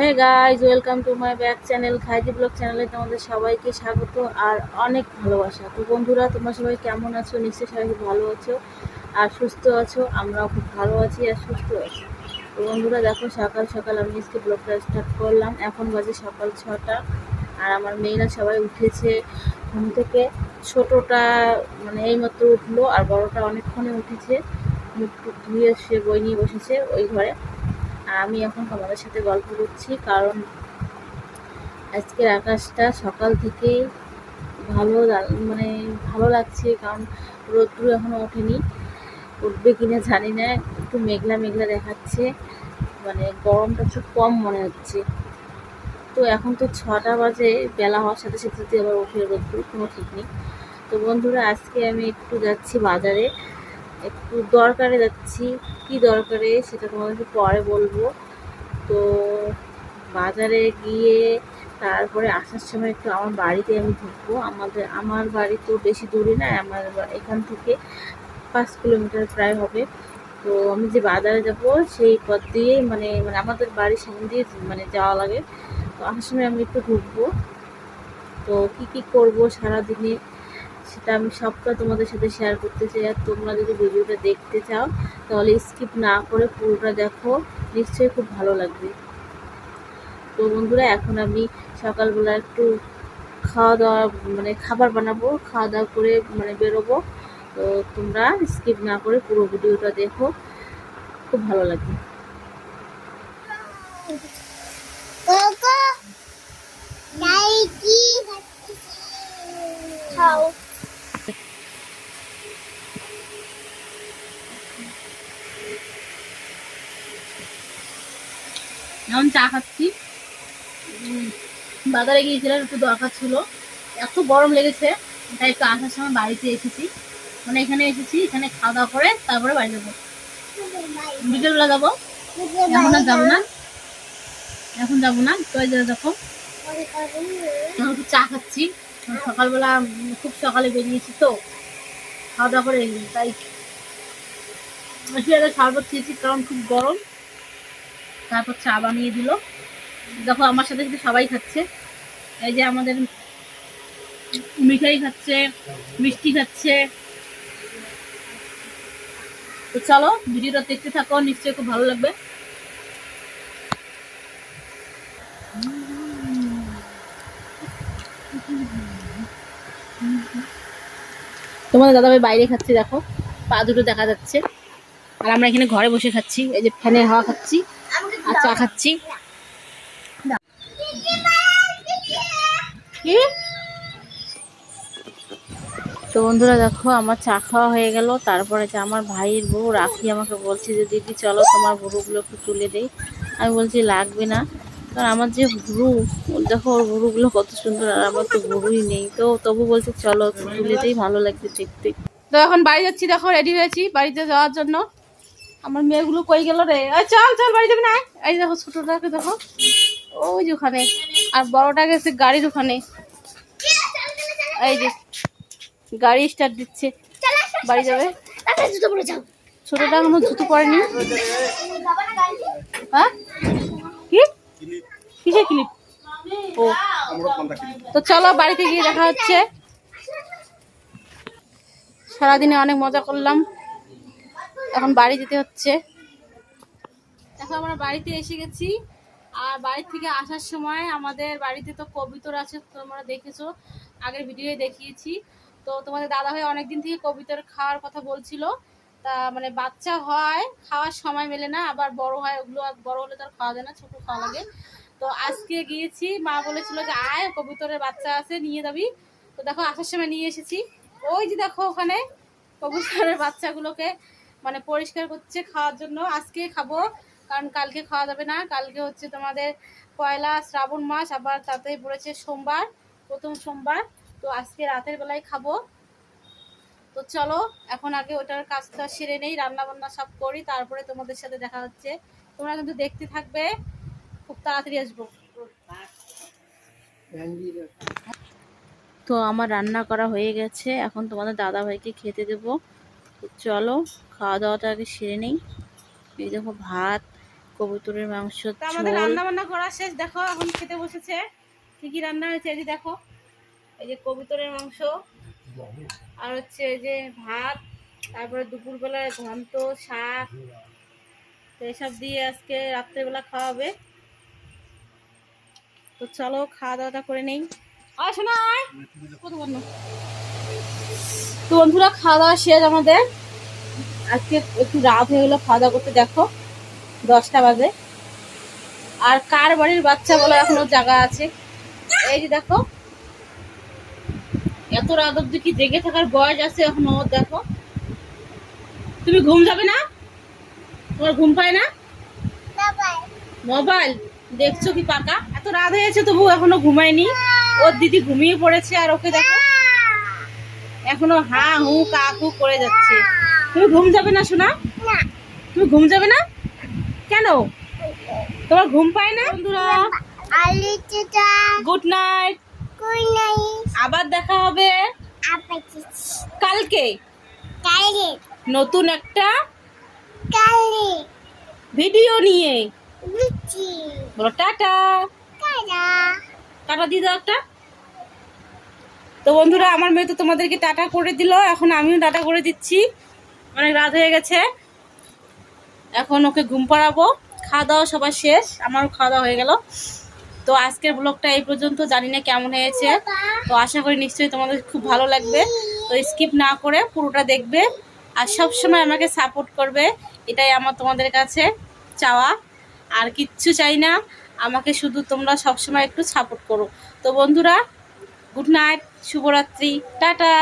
Hey guys welcome to my back channel খাইজি blog চ্যানেলে তোমাদের সবাইকে স্বাগত আর অনেক ভালোবাসা। তো বন্ধুরা, তোমরা সবাই কেমন আছো? নিশ্চয়ই সবাই ভালো আছো আর সুস্থ আছো, আমরাও খুব ভালো আছি আর সুস্থ আছি। তো বন্ধুরা, দেখো সকাল সকাল আমি আজকে ব্লগটা স্টার্ট করলাম। এখন বাজে সকাল ছটা আর আমার মেয়েরা সবাই উঠেছে ঘুম থেকে। ছোটোটা মানে এইমাত্র উঠল আর বড়টা অনেকক্ষণে উঠেছে। মুখ ধুয়ে সে বই নিয়ে বসেছে ওই ঘরে। আর আমি এখন তোমাদের সাথে গল্প করছি, কারণ আজকের আকাশটা সকাল থেকেই ভালো মানে ভালো লাগছে, কারণ রোদ্রু এখনও ওঠেনি। উঠবে কিনা জানি না, একটু মেঘলা মেঘলা দেখাচ্ছে মানে গরমটা একটু কম মনে হচ্ছে। তো এখন তো ছটা বাজে, বেলা হওয়ার সাথে সাথে আবার ওঠে রোদ্রু কোনো ঠিক নেই। তো বন্ধুরা, আজকে আমি একটু যাচ্ছি বাজারে। একটু দরকারে যাচ্ছি। কি দরকারে সেটা তোমাদেরকে পরে বলব। তো বাজারে গিয়ে তারপরে আসার সময় একটু আমার বাড়িতে আমি ঢুকবো। আমাদের, আমার বাড়ি তো বেশি দূরে না, আমার এখান থেকে পাঁচ কিলোমিটার প্রায় হবে। তো আমি যে বাজারে যাব, সেই পথ দিয়েই মানে মানে আমাদের বাড়ির সামনে দিয়ে মানে যাওয়া লাগে। তো আসার সময় আমি একটু ঢুকবো। তো কি কি করব সারাদিনে? সেটা আমি সবটা তোমাদের সাথে শেয়ার করতে চাই। আর তোমরা যদি ভিডিওটা দেখতে চাও, তাহলে স্কিপ না করে পুরোটা দেখো। নিশ্চয়ই খুব ভালো লাগবে। তো বন্ধুরা, এখন আমি সকালবেলা একটু খাওয়া দাওয়া মানে খাবার বানাবো, খাওয়া দাওয়া করে মানে বেরোবো। তো তোমরা স্কিপ না করে পুরো ভিডিওটা দেখো। খুব ভালো লাগবে। খাও। এখন চা খাচ্ছি। বাজারে গিয়েছিলাম, একটু দরকার ছিল। এত গরম লেগেছে, তাই একটু আসার সময় বাড়িতে এসেছি। মানে এখানে এসেছি, এখানে খাওয়া দাওয়া করে তারপরে বাড়ি যাব। বিকেলবেলা যাব। এখন আর যাব না। এখন যাব না তো দেখো একটু চা খাচ্ছি। সকালবেলা খুব সকালে বেরিয়েছি তো। খাওয়া দাওয়া করে তাই। শরবত খেয়েছি কারণ খুব গরম। তারপর চা বানিয়ে দিল। দেখো, আমার সাথে সাথে সবাই খাচ্ছে। এই যে আমাদের মিঠাই খাচ্ছে, মিষ্টি খাচ্ছে। তো চলো, ভিডিওটা দেখতে থাকো, নিশ্চয়ই খুব ভালো লাগবে। তোমাদের দাদাভাই বাইরে খাচ্ছে, দেখো। পা দুটো দেখা যাচ্ছে। আর আমরা এখানে ঘরে বসে খাচ্ছি, এই যে ফ্যানের হাওয়া খাচ্ছি। আর খাচ্ছি। তো বন্ধুরা দেখো, আমার চা খাওয়া হয়ে গেল। তারপরে যে আমার ভাইয়ের বউ রাখি আমাকে বলছে যে, দিদি, চলো তোমার ভুরুগুলো একটু তুলে দেই। আমি বলছি, লাগবে না। কারণ আমার যে ভুরু দেখো, ওর ভুরুগুলো কত সুন্দর, আর আমার তো ভুরুই নেই। তো তবু বলছে, চলো তুলে দেই, ভালো লাগবে দেখতে। তো এখন বাড়ি যাচ্ছি, দেখো রেডি হয়েছি বাড়িতে যাওয়ার জন্য। আমার মেয়েগুলো কই গেল রে? চল চল, বাড়ি যাবে না? এই দেখো, ছোটটাকে দেখো। ওই যে ওখানে। আর বড়টা গেছে গাড়ির ওখানে। এই যে, গাড়ি স্টার্ট দিচ্ছে। বাড়ি যাবে। ছোটটা এখনও জুতো পরেনি। হ্যাঁ? ও। তো চলো, বাড়িতে গিয়ে দেখা হচ্ছে। সারাদিনে অনেক মজা করলাম। এখন বাড়ি যেতে হচ্ছে। দেখো, আমরা বাড়িতে এসে গেছি। আর বাড়ি থেকে আসার সময় আমাদের বাড়িতে তো কবিতর আছে, তোমরা দেখেছ। আগের ভিডিওয়ে দেখিয়েছি। তো তোমাদের দাদা ভাই অনেকদিন থেকে কবিতর খাওয়ার কথা বলছিল। তা মানে বাচ্চা হয়, খাওয়ার সময় মেলে না, আবার বড় হয়, ওগুলো বড় হলে তো আর খাওয়া যায় না, ছোটো খাওয়া লাগে। তো আজকে গিয়েছি, মা বলেছিল যে আয়, কবুতরের বাচ্চা আছে, নিয়ে যাবি। তো দেখো, আসার সময় নিয়ে এসেছি। ওই যে দেখো ওখানে কবুতরের বাচ্চাগুলোকে। মানে পরিষ্কার করছে খাওয়ার জন্য। আজকে খাব, কারণ কালকে খাওয়া যাবে না। কালকে হচ্ছে তোমাদের পয়লা শ্রাবণ মাস, আবার তাতে পড়েছে সোমবার, প্রথম সোমবার। তো আজকে রাতের বেলায় খাব। তো চলো, এখন আগে ওটার কাজটা সেরে নেই রান্না বান্না সব করি, তারপরে তোমাদের সাথে দেখা হচ্ছে। তোমরা কিন্তু দেখতে থাকবে, খুব তাড়াতাড়ি আসব। তো আমার রান্না করা হয়ে গেছে, এখন তোমাদের দাদা ভাইকে খেতে দেবো। চলো খাওয়া দাওয়াটা আগে সেরে নেই। এই দেখো ভাত কবুতরের মাংস আমাদের রান্না বান্না করা শেষ। দেখো এখন খেতে বসেছে। কি কি রান্না হয়েছে? এই যে দেখো এই যে কবুতরের মাংস আর হচ্ছে এই যে ভাত তারপরে দুপুরবেলায় ঘন্ট শাক। তো এসব দিয়ে আজকে রাত্রেবেলা খাওয়াবে। তো চলো খাওয়া দাওয়াটা করে নেই। আর শোনা আয়। কত বন্ধু? তো বন্ধুরা খাওয়া দাওয়া শেষ আমাদের। আজকে একটু রাত হয়ে গেলো খাওয়া দাওয়া করতে দেখো দশটা বাজে। আর কার বাড়ির বাচ্চা বলে এখনও জায়গা আছে? এই যে দেখো এত রাত অব্দি কি জেগে থাকার বয়স আছে এখনও দেখো। তুমি ঘুম যাবে না? তোমার ঘুম পায় না? মোবাইল। দেখছ কি পাকা? এত রাত হয়েছে তবু এখনও ঘুমায়নি। ওর দিদি ঘুমিয়ে পড়েছে আর ওকে দেখো। এখনও হা হু কা হু করে যাচ্ছে। তুমি ঘুম যাবে না শোনা তুমি ঘুম যাবে না? কেন? তোমার ঘুম পায় না? বন্ধুরা আলু গুড নাইট। আবার দেখা হবে। কালকে। কালে নতুন একটা ভিডিও নিয়ে। বলো টাটা। টাটা। দিয়ে দাও একটা। তো বন্ধুরা, আমার মেয়ে তো তোমাদেরকে টাটা করে দিল। এখন আমিও টাটা করে দিচ্ছি। অনেক রাত হয়ে গেছে। এখন ওকে ঘুম পাড়াবো। খাওয়া দাওয়া সবার শেষ। আমারও খাওয়া দাওয়া হয়ে গেল। তো আজকের ব্লগটা এই পর্যন্ত। জানি না কেমন হয়েছে। তো আশা করি নিশ্চয়ই তোমাদের খুব ভালো লাগবে। তো স্কিপ না করে পুরোটা দেখবে। আর সব সময় আমাকে সাপোর্ট করবে। এটাই আমার তোমাদের কাছে চাওয়া। আর কিচ্ছু চাই না। আমাকে শুধু তোমরা সবসময় একটু সাপোর্ট করো। তো বন্ধুরা গুড নাইট শুভরাত্রি টাটা।